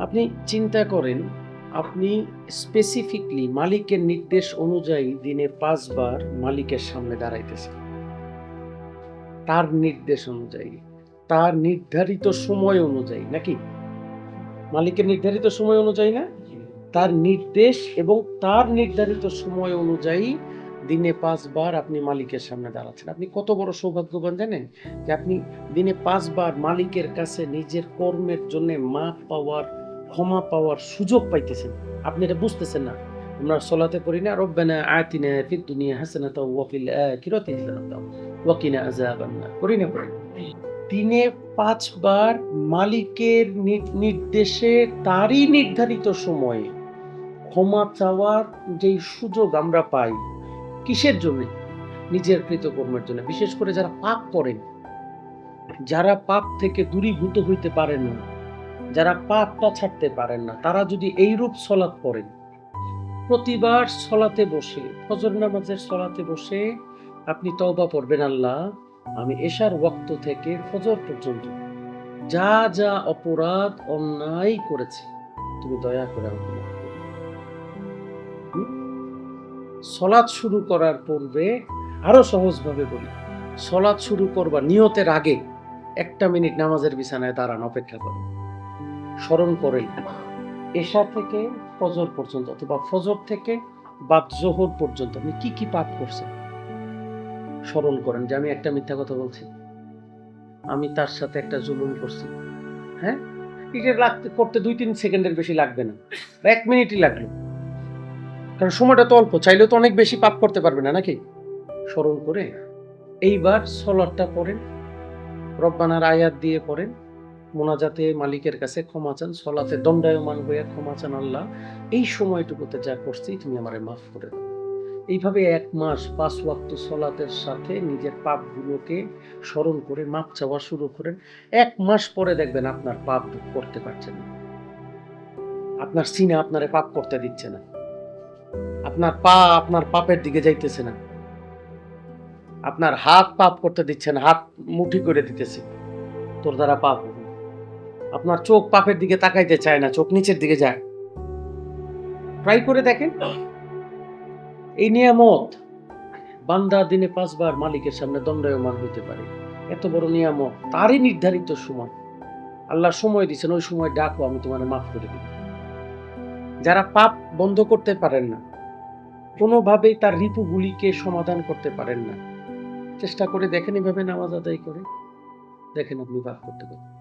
আপনি চিন্তা করেন, আপনি স্পেসিফিকলি মালিকের নির্দেশ অনুযায়ী দিনে পাঁচবার মালিকের সামনে দাঁড়াইতেছেন। তার নির্দেশ অনুযায়ী, তার নির্ধারিত সময় অনুযায়ী, নাকি? মালিকের নির্ধারিত সময় অনুযায়ী না? তার নির্দেশ এবং তার নির্ধারিত সময় অনুযায়ী দিনে পাঁচবার আপনি মালিকের সামনে দাঁড়াচ্ছেন। আপনি কত বড় সৌভাগ্যবান জানেন যে আপনি দিনে পাঁচবার মালিকের কাছে নিজের কর্মের জন্য মাপ পাওয়ার ক্ষমা পাওয়ার সুযোগ পাইতেছেন। আপনি এটা বুঝতেছেন না। আমরা সলাতে পড়ি না, রব্বানা আতিনা ফিদ দুনিয়া হাসানাতাও ওয়া ফিল আখিরাতি হাসানাতাও ওয়া কিনা আযাবান নার। করি না, পড়ি দিনে পাঁচবার মালিকের নির্দেশে তারই নির্ধারিত সময়ে ক্ষমা চাওয়ার যেই সুযোগ আমরা পাই, কিসের জন্য? নিজের কৃতকর্মের জন্য। বিশেষ করে যারা পাপ করেন, যারা পাপ থেকে দূরীভূত হইতে পারেন না যারা পাপটা ছাড়তে পারেন না, তারা যদি এইরূপ সলাৎ করেন প্রতিবার সলাতে বসে, ফজর নামাজের সলাতে বসে আপনি তওবা পড়বেন, আল্লাহ, আমি এশার ওয়াক্ত থেকে ফজর পর্যন্ত যা যা অপরাধ অন্যায় করেছি, তুমি দয়া করে আমাকে? সলাৎ শুরু করার পূর্বে আরও সহজভাবে বলি, সলাৎ শুরু করবার নিয়তের আগে একটা মিনিট নামাজের বিছানায় দাঁড়ান, অপেক্ষা করেন স্মরণ করেন। এশা থেকে ফজর পর্যন্ত অথবা ফজর থেকে বাদ জোহর পর্যন্ত আপনি কি কি পাপ করছেন? স্মরণ করেন যে আমি একটা মিথ্যা কথা বলছি। আমি তার সাথে একটা জুলুম করছি। হ্যাঁ? এটা লাগতে করতে দুই তিন সেকেন্ডের বেশি লাগবে না। বা এক মিনিটই লাগল। কারণ সময়টা তো অল্প, চাইলেও তো অনেক বেশি পাপ করতে পারবে না নাকি? স্মরণ করে এইবার সলাটটা পড়েন, রব্বানার আয়াত দিয়ে পড়েন মোনাজাতে মালিকের কাছে ক্ষমা চান, সলাতে দণ্ডায়মান হয়ে ক্ষমা চান আল্লাহ। এই সময়টুকুতে যা করছি তুমি আমারে মাফ করে দাও। এইভাবে এক মাস, পাঁচ ওয়াক্ত সলাতের সাথে নিজের পাপগুলোকে স্মরণ করে মাপ চাওয়া শুরু করেন। এক মাস পরে দেখবেন আপনার পাপ করতে পারছেন না। আপনার সিনা আপনারে পাপ করতে দিচ্ছে না। আপনার পা আপনার পাপের দিকে যাইতেছে না। আপনার হাত পাপ করতে দিচ্ছে না, হাত মুঠি করে দিতেছে। তোর দ্বারা পাপ আপনার চোখ পাপের দিকে তাকাইতে চায় না, চোখ নিচের দিকে যায়। ট্রাই করে দেখেন। এই নিয়ামত বান্দা দিনে পাঁচবার মালিকের সামনে দণ্ডায়মান হইতে পারে। এত বড় নিয়ামত, তারই নির্ধারিত সময়। আল্লাহ সময় দিচ্ছেন ওই সময় ডাকো, আমি তোমার মাফ করে দিব। যারা পাপ বন্ধ করতে পারেন না, কোনোভাবেই তার রিপুগুলিকে সমাধান করতে পারেন না। চেষ্টা করে দেখেন, এভাবে নামাজ আদায় করে। দেখেন আপনি পাপ করতে পারেন।